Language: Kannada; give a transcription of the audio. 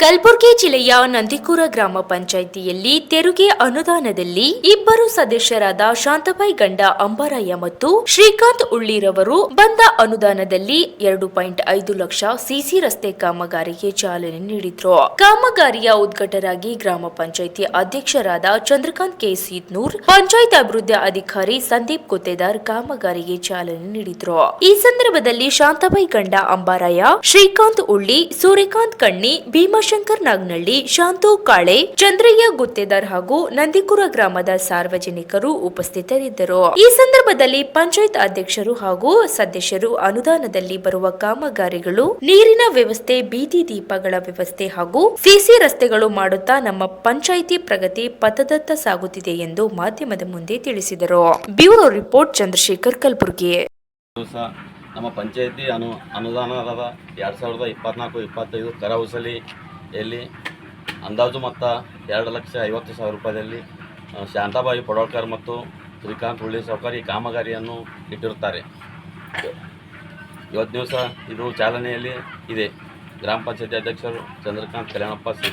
ಕಲಬುರಗಿ ಜಿಲ್ಲೆಯ ನಂದಿಕೂರ ಗ್ರಾಮ ಪಂಚಾಯಿತಿಯಲ್ಲಿ ತೆರಿಗೆ ಅನುದಾನದಲ್ಲಿ ಇಬ್ಬರು ಸದಸ್ಯರಾದ ಶಾಂತಬಾಯಿ ಗಂಡ ಅಂಬಾರಯ್ಯ ಮತ್ತು ಶ್ರೀಕಾಂತ್ ಉಳ್ಳಿರವರು ಬಂದ ಅನುದಾನದಲ್ಲಿ ಎರಡು ಪಾಯಿಂಟ್ ಐದು ಲಕ್ಷ ಸಿಸಿ ರಸ್ತೆ ಕಾಮಗಾರಿಗೆ ಚಾಲನೆ ನೀಡಿದ್ರು. ಕಾಮಗಾರಿಯ ಉದ್ಘಾಟರಾಗಿ ಗ್ರಾಮ ಪಂಚಾಯಿತಿ ಅಧ್ಯಕ್ಷರಾದ ಚಂದ್ರಕಾಂತ್ ಕೆ ಸಿದ್ನೂರ್, ಪಂಚಾಯತ್ ಅಭಿವೃದ್ಧಿ ಅಧಿಕಾರಿ ಸಂದೀಪ್ ಗುತ್ತೇದಾರ್ ಕಾಮಗಾರಿಗೆ ಚಾಲನೆ ನೀಡಿದ್ರು. ಈ ಸಂದರ್ಭದಲ್ಲಿ ಶಾಂತಬಾಯಿ ಗಂಡ ಅಂಬಾರಯ್ಯ, ಶ್ರೀಕಾಂತ್ ಉಳ್ಳಿ, ಸೂರ್ಯಕಾಂತ್ ಕಣ್ಣಿ ಭೀಮಾಶಂಕರ್ ನಾಗ್ನಳ್ಳಿ, ಶಾಂತು ಕಾಳೆ, ಚಂದ್ರಯ್ಯ ಗುತ್ತೇದಾರ್ ಹಾಗೂ ನಂದಿಕುರ ಗ್ರಾಮದ ಸಾರ್ವಜನಿಕರು ಉಪಸ್ಥಿತರಿದ್ದರು. ಈ ಸಂದರ್ಭದಲ್ಲಿ ಪಂಚಾಯತ್ ಅಧ್ಯಕ್ಷರು ಹಾಗೂ ಸದಸ್ಯರು ಅನುದಾನದಲ್ಲಿ ಬರುವ ಕಾಮಗಾರಿಗಳು, ನೀರಿನ ವ್ಯವಸ್ಥೆ, ಬೀದಿ ದೀಪಗಳ ವ್ಯವಸ್ಥೆ ಹಾಗೂ ಸಿಸಿ ರಸ್ತೆಗಳು ಮಾಡುತ್ತಾ ನಮ್ಮ ಪಂಚಾಯಿತಿ ಪ್ರಗತಿ ಪಥದತ್ತ ಸಾಗುತ್ತಿದೆ ಎಂದು ಮಾಧ್ಯಮದ ಮುಂದೆ ತಿಳಿಸಿದರು. Bureau report, Chandrashekhar Kalaburagi. ನಮ್ಮ ಪಂಚಾಯತಿ ಅನು, ಅನುದಾನದ ಎರಡು ಸಾವಿರದ ಇಪ್ಪತ್ನಾಲ್ಕು, ಇಪ್ಪತ್ತೈದು ವಸೂಲಿಯಲ್ಲಿ ಅಂದಾಜು ಮೊತ್ತ ಎರಡು ಲಕ್ಷ ಐವತ್ತು ಸಾವಿರ ರೂಪಾಯಿಯಲ್ಲಿ ಶಾಂತಾಬಾಯಿ ಪಡೋಳ್ಕರ್ ಮತ್ತು ಶ್ರೀಕಾಂತ್ ಹುಳ್ಳಿ ಸಹಕಾರಿ ಕಾಮಗಾರಿಯನ್ನು ಇಟ್ಟಿರುತ್ತಾರೆ. ಇವತ್ತು ದಿವಸ ಇದು ಚಾಲನೆಯಲ್ಲಿ ಇದೆ. ಗ್ರಾಮ ಪಂಚಾಯತಿ ಅಧ್ಯಕ್ಷರು ಚಂದ್ರಕಾಂತ್ ಕಲ್ಯಾಣಪ್ಪ, ಸಿ.